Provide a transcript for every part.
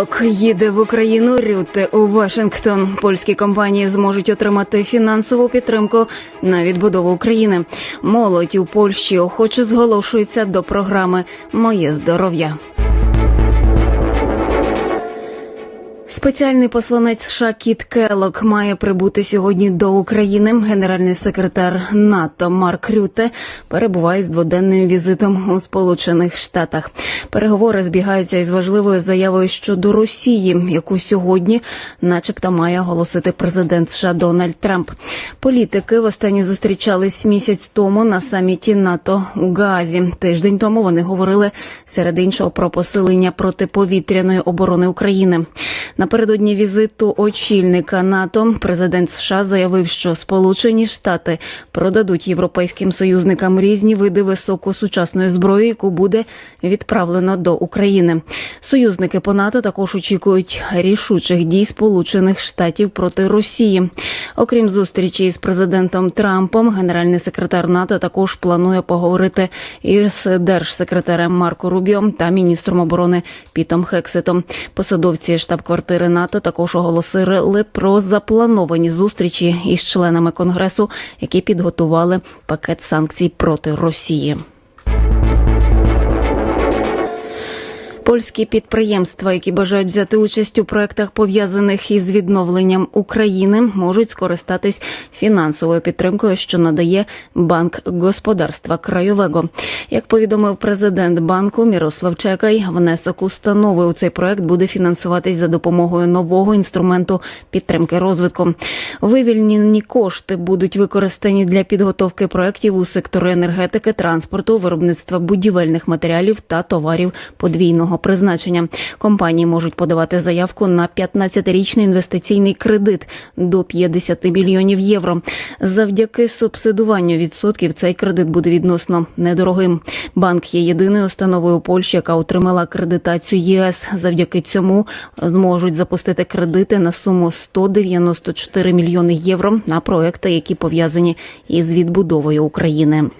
Келок їде в Україну Рюте у Вашингтон. Польські компанії зможуть отримати фінансову підтримку на відбудову України. Молодь у Польщі охоче зголошується до програми Моє здоров'я. Спеціальний посланець США Кіт Келок має прибути сьогодні до України. Генеральний секретар НАТО Марк Рюте перебуває з дводенним візитом у Сполучених Штатах. Переговори збігаються із важливою заявою щодо Росії, яку сьогодні, начебто, має оголосити президент США Дональд Трамп. Політики востаннє зустрічались місяць тому на саміті НАТО у Гаазі. Тиждень тому вони говорили серед іншого про посилення протиповітряної оборони України. Напередодні візиту очільника НАТО президент США заявив, що Сполучені Штати продадуть європейським союзникам різні види високосучасної зброї, яку буде відправлено до України. Союзники по НАТО також очікують рішучих дій Сполучених Штатів проти Росії. Окрім зустрічі з президентом Трампом, генеральний секретар НАТО також планує поговорити із держсекретарем Марко Рубіо та міністром оборони Пітом Хексетом. Посадовці штаб-квартири НАТО також оголосили про заплановані зустрічі із членами конгресу, які підготували пакет санкцій проти Росії. Польські підприємства, які бажають взяти участь у проектах пов'язаних із відновленням України, можуть скористатись фінансовою підтримкою, що надає банк господарства крайового. Як повідомив президент банку Мірослав Чекай, внесок установи у цей проект буде фінансуватись за допомогою нового інструменту підтримки розвитку. Вивільнені кошти будуть використані для підготовки проектів у секторі енергетики, транспорту, виробництва будівельних матеріалів та товарів подвійного призначення. Компанії можуть подавати заявку на 15-річний інвестиційний кредит до 50 мільйонів євро. Завдяки субсидуванню відсотків цей кредит буде відносно недорогим. Банк є єдиною установою Польщі, яка отримала акредитацію ЄС. Завдяки цьому зможуть запустити кредити на суму 194 мільйони євро на проекти, які пов'язані із відбудовою України.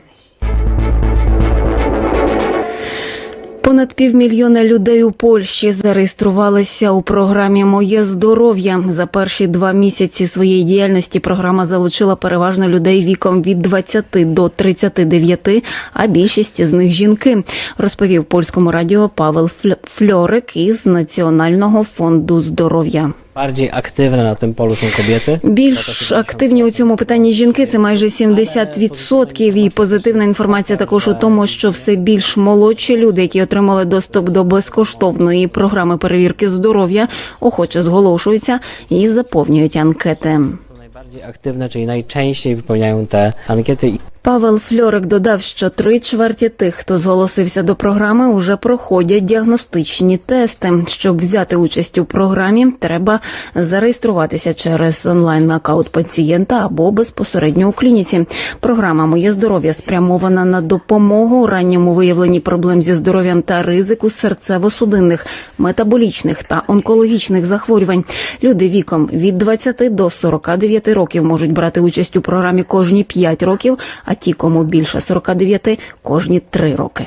Понад півмільйона людей у Польщі зареєструвалися у програмі Моє здоров'я за перші два місяці своєї діяльності. Програма залучила переважно людей віком від 20 до 39, а більшість з них жінки. Розповів польському радіо Павел Фл- Фльорик із Національного фонду здоров'я. Bardziej aktywne na tym polu są kobiety. Більш активні у цьому питанні жінки це майже 70%. І позитивна інформація також у тому, що все більш молодші люди, які отримали доступ до безкоштовної програми перевірки здоров'я, охоче зголошуються і заповнюють анкети. Są najbardziej aktywne, czyli najczęściej wypełniają te ankiety. Павел Фльорик додав, що три чверті тих, хто зголосився до програми, уже проходять діагностичні тести. Щоб взяти участь у програмі, треба зареєструватися через онлайн аккаунт пацієнта або безпосередньо у клініці. Програма Моє здоров'я спрямована на допомогу ранньому виявленні проблем зі здоров'ям та ризику серцево-судинних, метаболічних та онкологічних захворювань. Люди віком від 20 до 49 років можуть брати участь у програмі кожні 5 років, а ті, кому більше 49, кожні три роки.